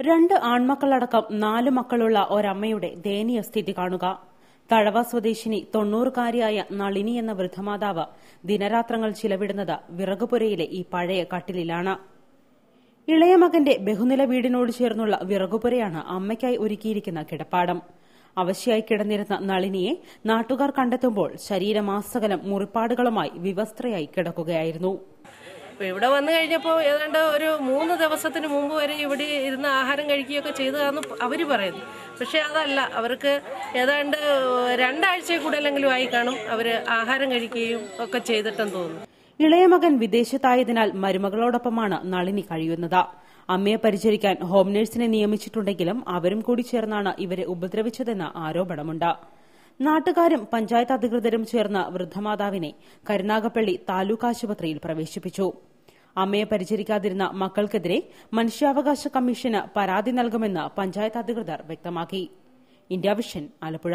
രണ്ട് ആൺമക്കളടക്കം നാല് മക്കളുള്ള ഒരമ്മയുടെ ദയനീയ സ്ഥിതി കാണുക. തഴവ സ്വദേശിനി തൊണ്ണൂറുകാരിയായ നളിനി എന്ന വൃദ്ധമാതാവ് ദിനരാത്രങ്ങൾ ചിലവിടുന്നത് വിറകുപുരയിലെ ഈ പഴയ കട്ടിലിലാണ്. ഇളയ മകന്റെ ബഹുനില വീടിനോട് ചേർന്നുള്ള വിറകുപുരയാണ് അമ്മയ്ക്കായി ഒരുക്കിയിരിക്കുന്ന കിടപ്പാടം. അവശയായി കിടന്നിരുന്ന നളിനിയെ നാട്ടുകാർ കണ്ടെത്തുമ്പോൾ ശരീരമാസകലം മുറിപ്പാടുകളുമായി വിവസ്ത്രയായി കിടക്കുകയായിരുന്നു. അപ്പൊ ഇവിടെ വന്നു കഴിഞ്ഞപ്പോൾ ഏതാണ്ട് ഒരു മൂന്ന് ദിവസത്തിന് മുമ്പ് വരെ ഇവിടെ ഇരുന്ന് ആഹാരം കഴിക്കുകയൊക്കെ ചെയ്തതാന്ന് അവർ പറയുന്നു. പക്ഷേ അതല്ല അവർക്ക് ഏതാണ്ട് രണ്ടാഴ്ച കൂടുതലെങ്കിലും ആയി കാണും അവർ ആഹാരം കഴിക്കുകയും ഒക്കെ ചെയ്തിട്ടെന്ന് തോന്നുന്നു. ഇളയ മകൻ വിദേശത്തായതിനാൽ മരുമകളോടൊപ്പമാണ് നളിനി കഴിയുന്നത്. അമ്മയെ പരിചരിക്കാൻ ഹോം നഴ്സിനെ നിയമിച്ചിട്ടുണ്ടെങ്കിലും അവരും കൂടി ചേർന്നാണ് ഇവരെ ഉപദ്രവിച്ചതെന്ന ആരോപണമുണ്ട്. നാട്ടുകാരും പഞ്ചായത്ത് അധികൃതരും ചേർന്ന് വൃദ്ധമാതാവിനെ കരുനാഗപ്പള്ളി താലൂക്ക് ആശുപത്രിയിൽ പ്രവേശിപ്പിച്ചു. അമ്മയെ പരിചരിക്കാതിരുന്ന മക്കൾക്കെതിരെ മനുഷ്യാവകാശ കമ്മീഷന് പരാതി നൽകുമെന്ന് പഞ്ചായത്ത് അധികൃതർ വ്യക്തമാക്കി. India Vision Alappuzha.